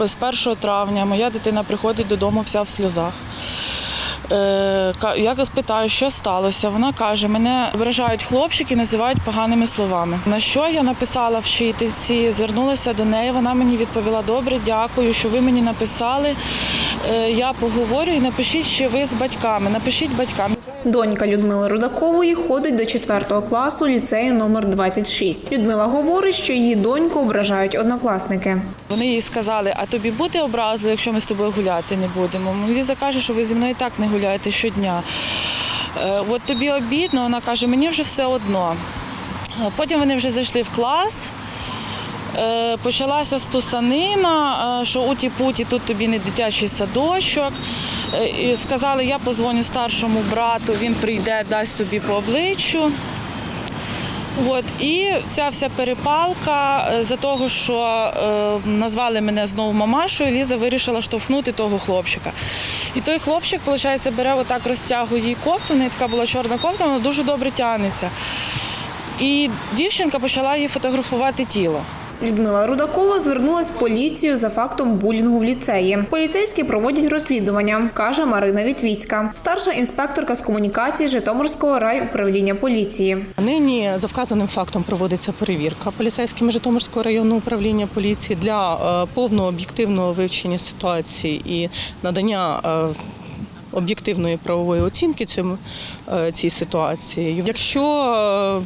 З 1 травня моя дитина приходить додому вся в сльозах. Е, Я спитаю, що сталося. Вона каже, мене ображають хлопчики, називають поганими словами. На що я написала вчительці, звернулася до неї. Вона мені відповіла: добре, дякую, що ви мені написали. Е, Я поговорю і напишіть ще ви з батьками. Напишіть батькам. Донька Людмили Рудакової ходить до 4 класу ліцею номер 26. Людмила говорить, що її доньку ображають однокласники. Вони їй сказали, а тобі буде образливо, якщо ми з тобою гуляти не будемо. Ліза каже, що ви зі мною і так не гуляєте щодня. Е, От тобі обідно, вона каже, мені вже все одно. Е, Потім вони вже зайшли в клас. Е, Почалася стусанина, е, що уті-путі, тут тобі не дитячий садочок. Е, І сказали, я позвоню старшому брату, він прийде, дасть тобі по обличчю. От і ця вся перепалка за того, що е, назвали мене знову мамашою, Ліза вирішила штовхнути того хлопчика. І той хлопчик, виходить, бере отак, розтягує її кофту, в неї така була чорна кофта, вона дуже добре тягнеться. І дівчинка почала їй фотографувати тіло. Людмила Рудакова звернулась в поліцію за фактом булінгу в ліцеї. Поліцейські проводять розслідування, каже Марина Вітвіська, старша інспекторка з комунікації Житомирського райуправління поліції. Нині за вказаним фактом проводиться перевірка поліцейськими Житомирського районного управління поліції для е, повного об'єктивного вивчення ситуації і надання. е, Об'єктивної правової оцінки цьому е, цій ситуації. Якщо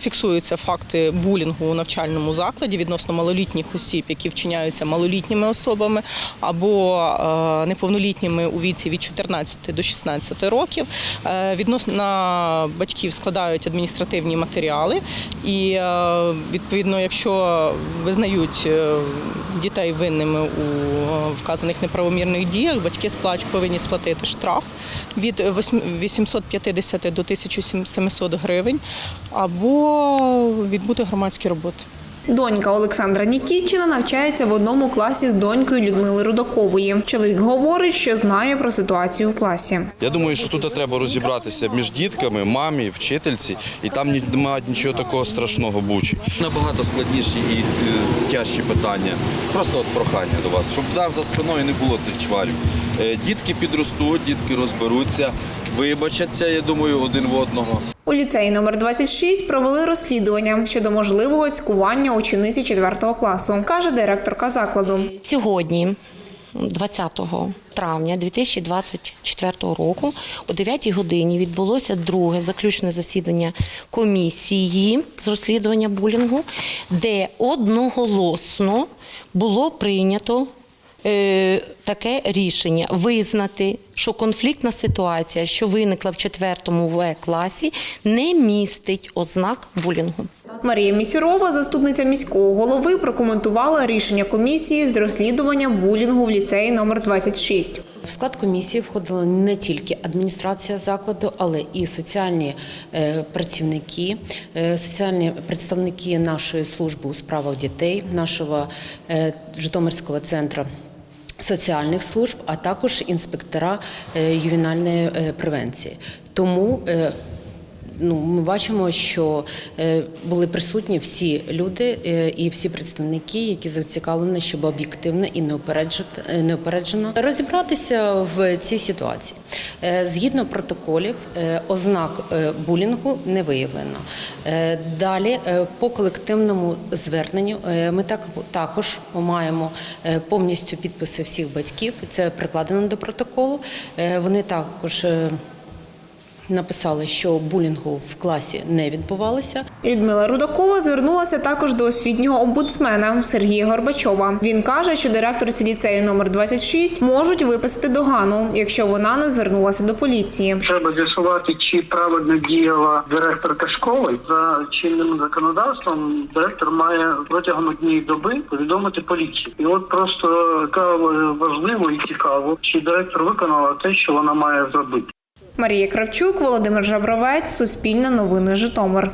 фіксуються факти булінгу у навчальному закладі відносно малолітніх осіб, які вчиняються малолітніми особами або е, неповнолітніми у віці від 14 до 16 років. е, Відносно батьків складають адміністративні матеріали, і е, відповідно, якщо визнають дітей винними у вказаних неправомірних діях, батьки повинні сплатити штраф від 850 до 1700 гривень або відбути громадські роботи. Донька Олександра Нікітчина навчається в одному класі з донькою Людмили Рудакової. Чоловік говорить, що знає про ситуацію у класі. Я думаю, що тут треба розібратися між дітками, мамі, вчительці, і там ні- немає нічого такого страшного бучі. Набагато складніші і е, тяжчі питання. Просто от прохання до вас, щоб в нас за спиною не було цих чварів. Е, Дітки підростуть, дітки розберуться, вибачаться, я думаю, один в одного. У ліцеї номер 26 провели розслідування щодо можливого цькування учениці 4 класу, каже директорка закладу. Сьогодні, 20 травня 2024 року, о 9 годині відбулося друге заключне засідання комісії з розслідування булінгу, де одноголосно було прийнято. Е, Таке рішення визнати, що конфліктна ситуація, що виникла в 4 В класі, не містить ознак булінгу. Марія Місюрова, заступниця міського голови, прокоментувала рішення комісії з розслідування булінгу в ліцеї номер 26. В склад комісії входила не тільки адміністрація закладу, але і соціальні е, працівники, е, соціальні представники нашої служби у справах дітей, нашого Житомирського центру. Соціальних служб, а також інспектора е, ювенальної е, превенції. Тому е, ну, ми бачимо, що е, були присутні всі люди е, і всі представники, які зацікавлені, щоб об'єктивно і неупереджено, неупереджено розібратися в цій ситуації. Е, Згідно протоколів, е, ознак е, булінгу не виявлено. Е, Далі е, по колективному зверненню е, ми так також маємо е, повністю підписи всіх батьків. Це прикладено до протоколу. Е, Вони також. Написали, що булінгу в класі не відбувалося. Людмила Рудакова звернулася також до освітнього омбудсмена Сергія Горбачова. Він каже, що директорці ліцею номер 26 можуть виписати догану, якщо вона не звернулася до поліції. Треба з'ясувати, чи правильно діяла директорка школи за чинним законодавством. Директор має протягом однієї доби повідомити поліцію. І от просто важливо і цікаво, чи директор виконала те, що вона має зробити. Марія Кравчук, Володимир Жабровець, Суспільне новини Житомир.